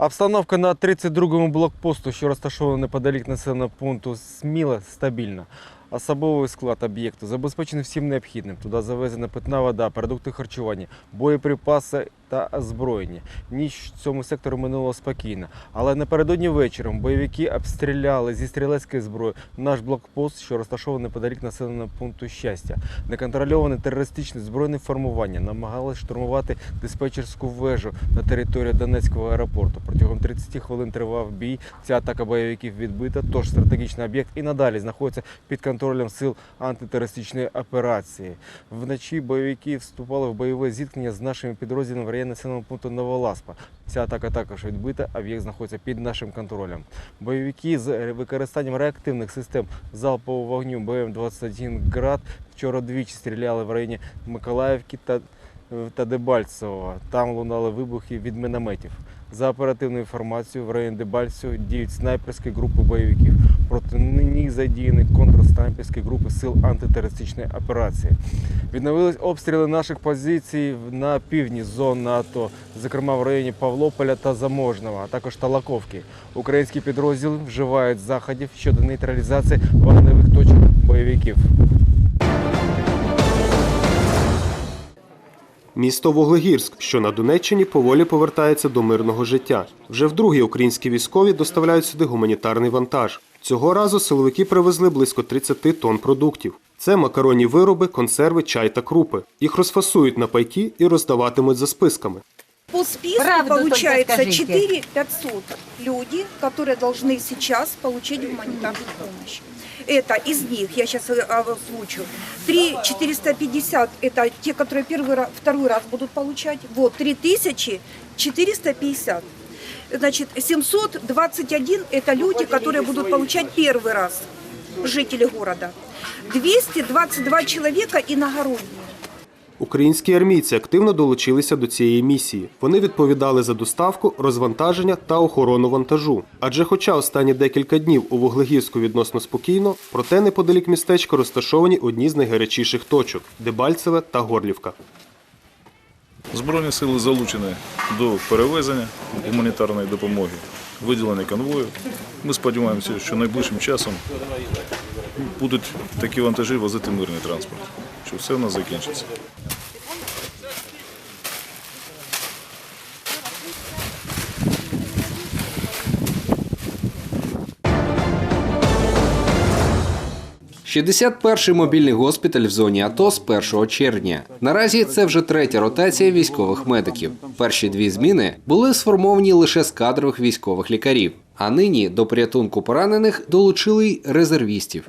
Обстановка на 32-му блокпосту, що розташована неподалік населеного пункту Сміла, стабільна. Особовий склад об'єкту забезпечений всім необхідним. Туди завезена питна вода, продукти харчування, боєприпаси та озброєння. Ніч цьому секторі минула спокійно. Але напередодні вечором бойовики обстріляли зі стрілецької зброї наш блокпост, що розташований неподалік населеного пункту щастя. Неконтрольоване терористичне збройне формування намагалось штурмувати диспетчерську вежу на території Донецького аеропорту. Протягом 30 хвилин тривав бій. Ця атака бойовиків відбита, тож стратегічний об'єкт і надалі знаходиться під контролем сил антитерористичної операції. Вночі бойовики вступали в бойове зіткнення з нашими підрозділами районі населеного пункту Новоласпа. Ця атака також відбита, об'єкт знаходиться під нашим контролем. Бойовики з використанням реактивних систем залпового вогню БМ-21 «Град» вчора двічі стріляли в районі Миколаївки та, та Дебальцевого. Там лунали вибухи від мінометів. За оперативною інформацією, в районі Дебальцево діють снайперські групи бойовиків. Проти них задіяні контрснайперські групи сил антитерористичної операції. Відновились обстріли наших позицій на півдні зон НАТО, зокрема в районі Павлополя та Заможного, а також Талаковки. Українські підрозділи вживають заходів щодо нейтралізації вогневих точок бойовиків. Місто Вуглегірськ, що на Донеччині, поволі повертається до мирного життя. Вже вдруге українські військові доставляють сюди гуманітарний вантаж. Цього разу силовики привезли близько 30 тонн продуктів. Це макаронні вироби, консерви, чай та крупи. Їх розфасують на пайки і роздаватимуть за списками. По списку Правду только получается скажите. 4 500 люди, которые должны сейчас получить гуманитарную помощь. Это из них, я сейчас озвучу, 3 450 это те, которые первый раз, второй раз будут получать. Вот 3450. Значит, 721 это люди, которые будут получать первый раз, жители города. 222 человека иногородние. Українські армійці активно долучилися до цієї місії. Вони відповідали за доставку, розвантаження та охорону вантажу. Адже, хоча останні декілька днів у Вуглегірську відносно спокійно, проте неподалік містечка розташовані одні з найгарячіших точок Дебальцеве та Горлівка. Збройні сили залучені до перевезення гуманітарної допомоги, виділення конвою. Ми сподіваємося, що найближчим часом будуть такі вантажі возити мирний транспорт, що все в нас закінчиться. – 61-й мобільний госпіталь в зоні АТО з 1 червня. Наразі це вже третя ротація військових медиків. Перші дві зміни були сформовані лише з кадрових військових лікарів. А нині до порятунку поранених долучили й резервістів.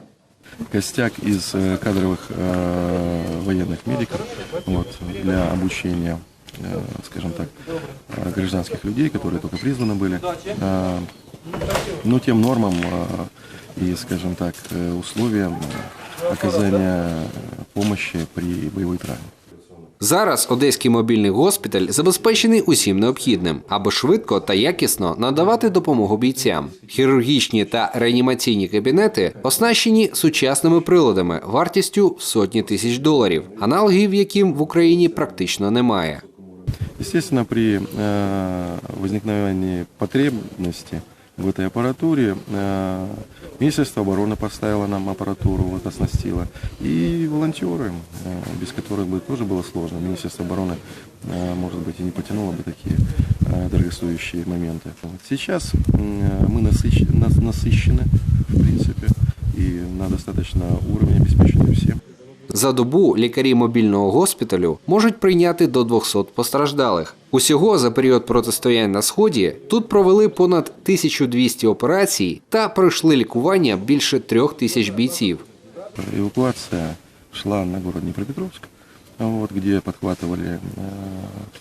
костяк из э, кадровых э, военных медиков вот, для обучения, э, скажем так, э, гражданских людей, которые только призваны были, э, ну, тем нормам э, и, скажем так, э, условиям э, оказания помощи при боевой травме. Зараз одеський мобільний госпіталь забезпечений усім необхідним, аби швидко та якісно надавати допомогу бійцям. Хірургічні та реанімаційні кабінети оснащені сучасними приладами вартістю в сотні тисяч доларів, аналогів яким в Україні практично немає. Естественно, при э, возникновении потребности в этой аппаратуре э, Министерство обороны поставило нам аппаратуру, вот, оснастило, и волонтеры, э, без которых бы тоже было сложно. Министерство обороны, э, может быть, и не потянуло бы такие дорогостоящие моменты. Сейчас мы насыщ- нас- насыщены, в принципе, и на достаточно уровне обеспечения всем. За добу лікарі мобільного госпіталю можуть прийняти до 200 постраждалих. Усього за період протистояння на сході тут провели понад 1200 операцій та пройшли лікування більше трьох тисяч бійців. Эвакуация шла на город Днепропетровск, вот, где подхватывали, э,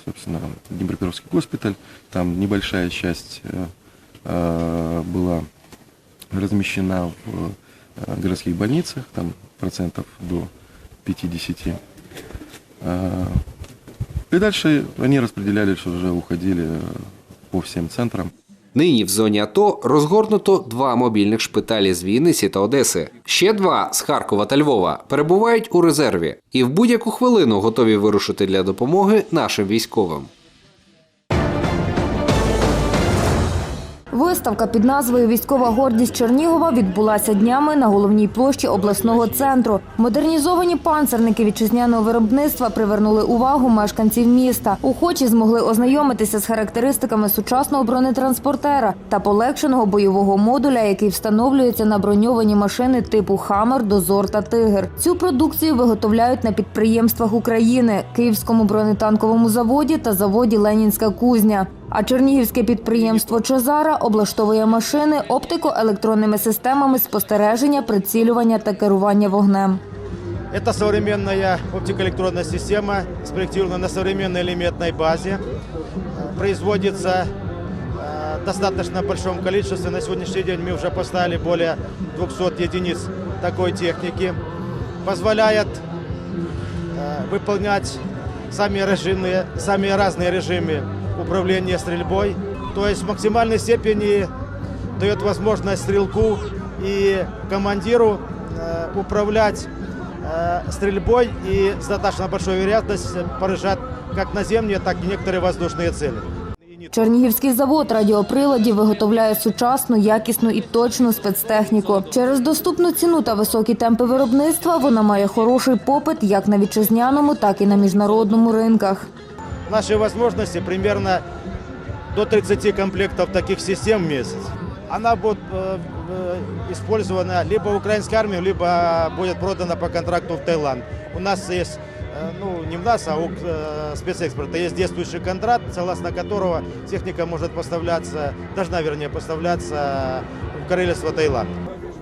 собственно, Днепропетровский госпиталь. Там небольшая часть э, э, была размещена в э, городских больницах, там процентов до 50. Э, И дальше они распределялись, уже уходили э, по всем центрам. Нині в зоні АТО розгорнуто два мобільних шпиталі з Вінниці та Одеси. Ще два з Харкова та Львова перебувають у резерві і в будь-яку хвилину готові вирушити для допомоги нашим військовим. Виставка під назвою Військова гордість Чернігова відбулася днями на головній площі обласного центру. Модернізовані панцерники вітчизняного виробництва привернули увагу мешканців міста. Охочі змогли ознайомитися з характеристиками сучасного бронетранспортера та полегшеного бойового модуля, який встановлюється на броньовані машини типу Хаммер, Дозор та Тигр. Цю продукцію виготовляють на підприємствах України, Київському бронетанковому заводі та заводі Ленінська кузня. А чернігівське підприємство Чезара облаштовує машини оптико-електронними системами спостереження, прицілювання та керування вогнем. Это современная оптико-электронная система, спроектирована на современной элементной базе. Э, Производится э, в достаточно большом количестве. На сегодняшний день мы уже поставили более 200 единиц такой техники. Позволяет э, выполнять самые, режимные, самые разные режимы управления стрельбой. То есть в максимальной степени дает возможность стрелку и командиру э, управлять э, стрельбой и с достаточно большой вероятностью поражать как наземные, так и некоторые воздушные цели. Чернігівський завод радіоприладів виготовляє сучасну, якісну і точну спецтехніку. Через доступну ціну та високі темпи виробництва вона має хороший попит як на вітчизняному, так і на міжнародному ринках. Наши возможности примерно до 30 комплектов таких систем в месяц. Она будет э, э, использована либо украинской армией, либо будет продана по контракту в Таиланд. У нас есть, э, ну не в нас, а у спецэкспорта есть действующий контракт, согласно которого техника может поставляться, должна вернее поставляться в королевство Таиланд.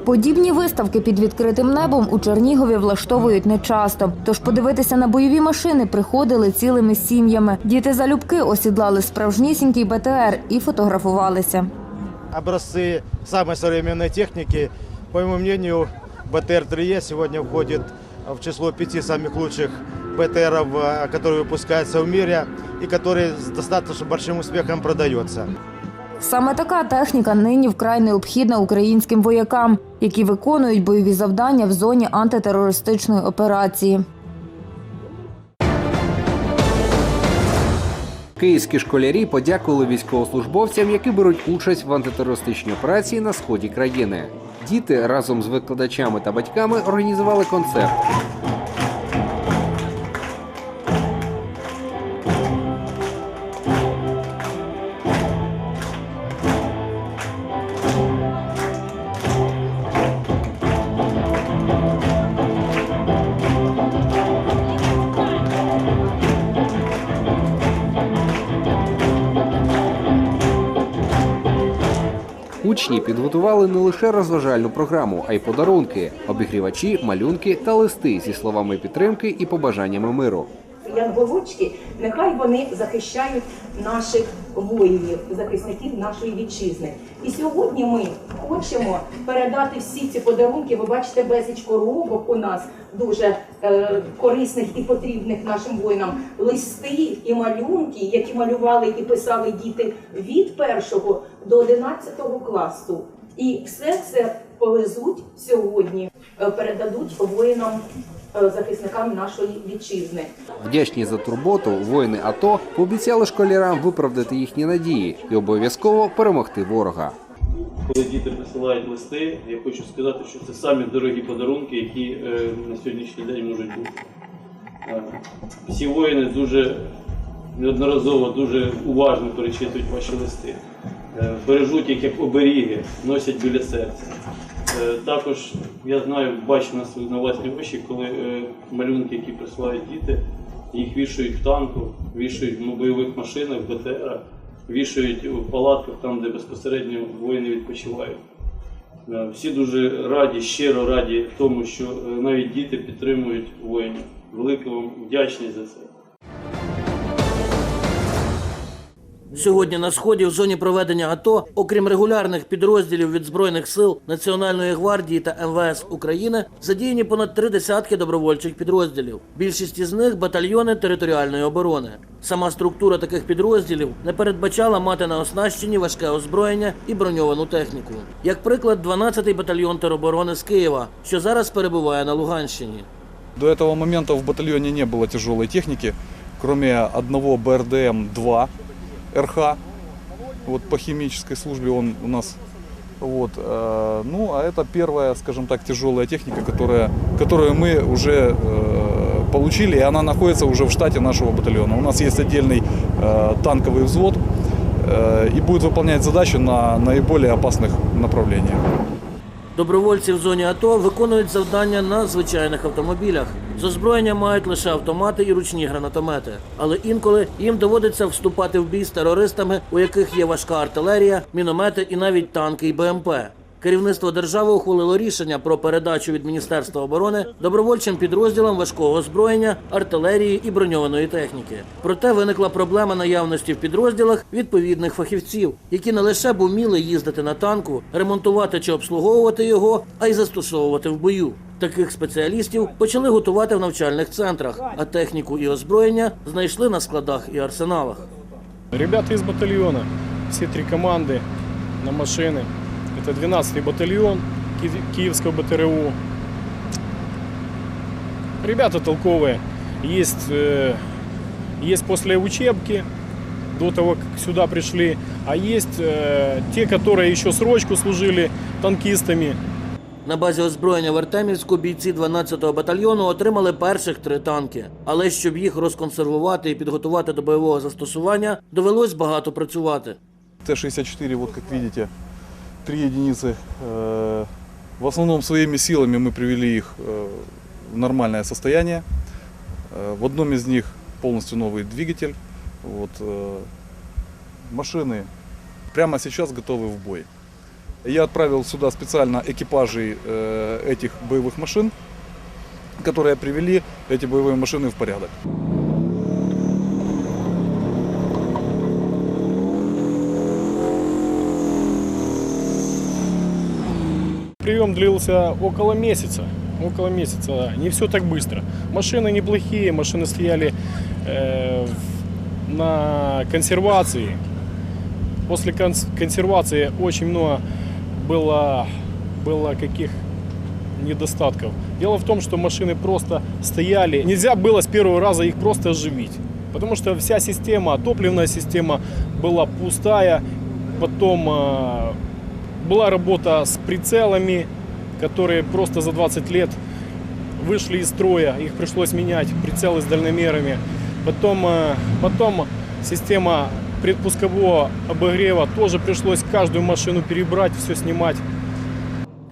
Подібні виставки під відкритим небом у Чернігові влаштовують нечасто. Тож подивитися на бойові машини приходили цілими сім'ями. Діти залюбки осідлали справжнісінький БТР і фотографувалися. образцы самой современной техники. По моему мнению, БТР-3Е сегодня входит в число пяти самых лучших БТРов, э, которые выпускаются в мире и которые с достаточно большим успехом продается. Саме така техніка нині вкрай необхідна українським воякам, які виконують бойові завдання в зоні антитерористичної операції. Київські школярі подякували військовослужбовцям, які беруть участь в антитерористичній операції на сході країни. Діти разом з викладачами та батьками організували концерт. Підготували не лише розважальну програму, а й подарунки, обігрівачі, малюнки та листи зі словами підтримки і побажаннями миру. янголочки, нехай вони захищають наших воїнів, захисників нашої вітчизни. І сьогодні ми хочемо передати всі ці подарунки. Ви бачите безліч коробок у нас дуже е, корисних і потрібних нашим воїнам. Листи і малюнки, які малювали і писали діти від першого до 11 класу. І все це повезуть сьогодні, е, передадуть воїнам, е, захисникам нашої вітчизни. Вдячні за турботу, воїни АТО пообіцяли школярам виправдати їхні надії і обов'язково перемогти ворога. Коли діти присилають листи, я хочу сказати, що це самі дорогі подарунки, які е, на сьогоднішній день можуть бути. Всі воїни дуже неодноразово, дуже уважно перечитують ваші листи, бережуть їх як оберіги, носять біля серця. Е, також я знаю, бачу на на власні очі, коли е, малюнки, які присилають діти, їх вішають в танку, вішають на бойових машинах, в БТРах, вішають у палатках, там, де безпосередньо воїни відпочивають. Е, Всі дуже раді, щиро раді тому, що е, навіть діти підтримують воїнів. Велика вам вдячність за це. Сьогодні на сході в зоні проведення АТО, окрім регулярних підрозділів від збройних сил Національної гвардії та МВС України, задіяні понад три десятки добровольчих підрозділів. Більшість із них батальйони територіальної оборони. Сама структура таких підрозділів не передбачала мати на оснащенні важке озброєння і броньовану техніку. Як приклад, 12-й батальйон тероборони з Києва, що зараз перебуває на Луганщині. До этого момента в батальоне не было тяжелой техники, кроме одного БРДМ-2 РХ Вот по химической службе он у нас. Вот, э, ну, а это первая, скажем так, тяжелая техника, которая, которую мы уже э, получили, и она находится уже в штате нашего батальона. У нас есть отдельный э, танковый взвод, э, и будет выполнять задачи на наиболее опасных направлениях. Добровольці в зоні АТО виконують завдання на звичайних автомобілях. З озброєння мають лише автомати і ручні гранатомети. Але інколи їм доводиться вступати в бій з терористами, у яких є важка артилерія, міномети і навіть танки і БМП. Керівництво держави ухвалило рішення про передачу від Міністерства оборони добровольчим підрозділам важкого озброєння, артилерії і броньованої техніки. Проте виникла проблема наявності в підрозділах відповідних фахівців, які не лише б уміли їздити на танку, ремонтувати чи обслуговувати його, а й застосовувати в бою. Таких спеціалістів почали готувати в навчальних центрах, а техніку і озброєння знайшли на складах і арсеналах. Ребята из батальона, все три команды на машины. Это 12-й батальон Ки- Киевского БТРУ. Ребята толковые. Есть, э, есть после учебки, до того, как сюда пришли. А есть э, те, которые еще срочку служили танкистами. На базі озброєння в Артемівську бійці 12-го батальйону отримали перших три танки. Але щоб їх розконсервувати і підготувати до бойового застосування, довелось багато працювати. Т-64, вот как видите, три единицы. Э, В основном своими силами мы привели их э, в нормальное состояние. Э, В одном из них полностью новый двигатель. Вот, э, машины прямо сейчас готовы в бой. Я отправил сюда специально экипажей э, этих боевых машин, которые привели эти боевые машины в порядок. Прием длился около месяца. Около месяца. Не все так быстро. Машины неплохие, машины стояли э, на консервации. После конс- консервации очень много было, было каких недостатков. Дело в том, что машины просто стояли. Нельзя было с первого раза их просто оживить. Потому что вся система, топливная система была пустая. Потом э, была работа с прицелами, которые просто за 20 лет вышли из строя. Их пришлось менять, прицелы с дальномерами. Потом, э, потом система предпускового обогрева тоже пришлось каждую машину перебрать, все снимать.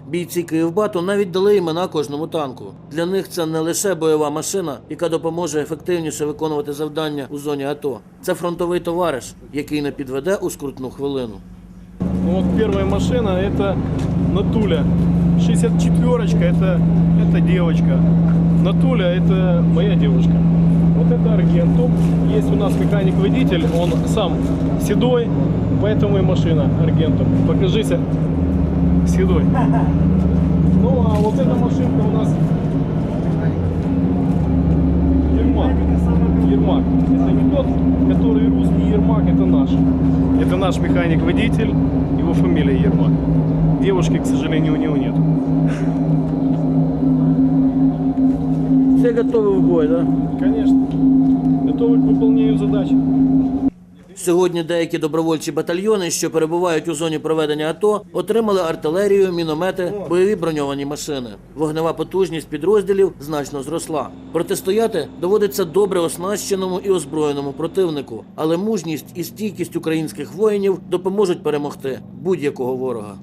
Бійці Київбату навіть дали імена кожному танку. Для них це не лише бойова машина, яка допоможе ефективніше виконувати завдання у зоні АТО. Це фронтовий товариш, який не підведе у скрутну хвилину. Ну вот первая машина это Натуля. 64-очка это, это девочка. Натуля это моя девушка. Это Аргентум. Есть у нас механик-водитель, он сам седой, поэтому и машина Аргентум. Покажись, седой. Ну а вот эта машинка у нас Ермак. Ермак. Это не тот, который русский Ермак, это наш. Это наш механик-водитель, его фамилия Ермак. Девушки, к сожалению, у него нет. Все готові в бой, так? Конечно. Готовы к выполнению задач. Сьогодні деякі добровольчі батальйони, що перебувають у зоні проведення АТО, отримали артилерію, міномети, бойові броньовані машини. Вогнева потужність підрозділів значно зросла. Протистояти доводиться добре оснащеному і озброєному противнику, але мужність і стійкість українських воїнів допоможуть перемогти будь-якого ворога.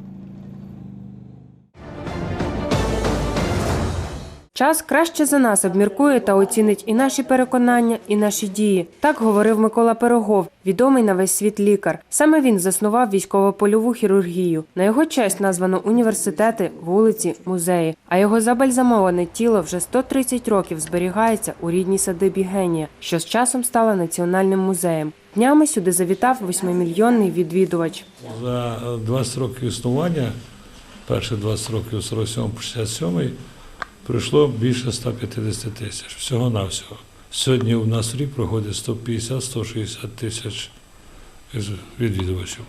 Час краще за нас обміркує та оцінить і наші переконання, і наші дії. Так говорив Микола Пирогов, відомий на весь світ лікар. Саме він заснував військово-польову хірургію. На його честь названо університети, вулиці, музеї. А його забальзамоване тіло вже 130 років зберігається у рідній садибі генія, що з часом стала національним музеєм. Днями сюди завітав восьмимільйонний відвідувач. За 20 років існування, перші 20 років 47-67, прийшло більше 150 тисяч. Всього-навсього. Сьогодні у нас в рік проходить 150-160 тисяч відвідувачів.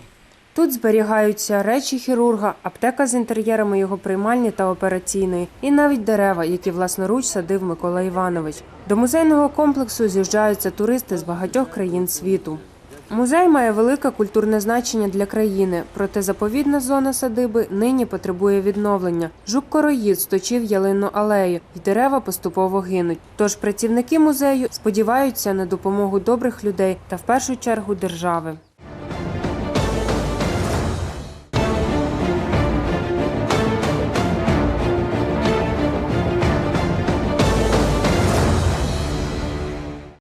Тут зберігаються речі хірурга, аптека з інтер'єрами його приймальні та операційної, і навіть дерева, які власноруч садив Микола Іванович. До музейного комплексу з'їжджаються туристи з багатьох країн світу. Музей має велике культурне значення для країни, проте заповідна зона садиби нині потребує відновлення. Жук-короїд сточив ялинну алею, і дерева поступово гинуть. Тож працівники музею сподіваються на допомогу добрих людей та в першу чергу держави.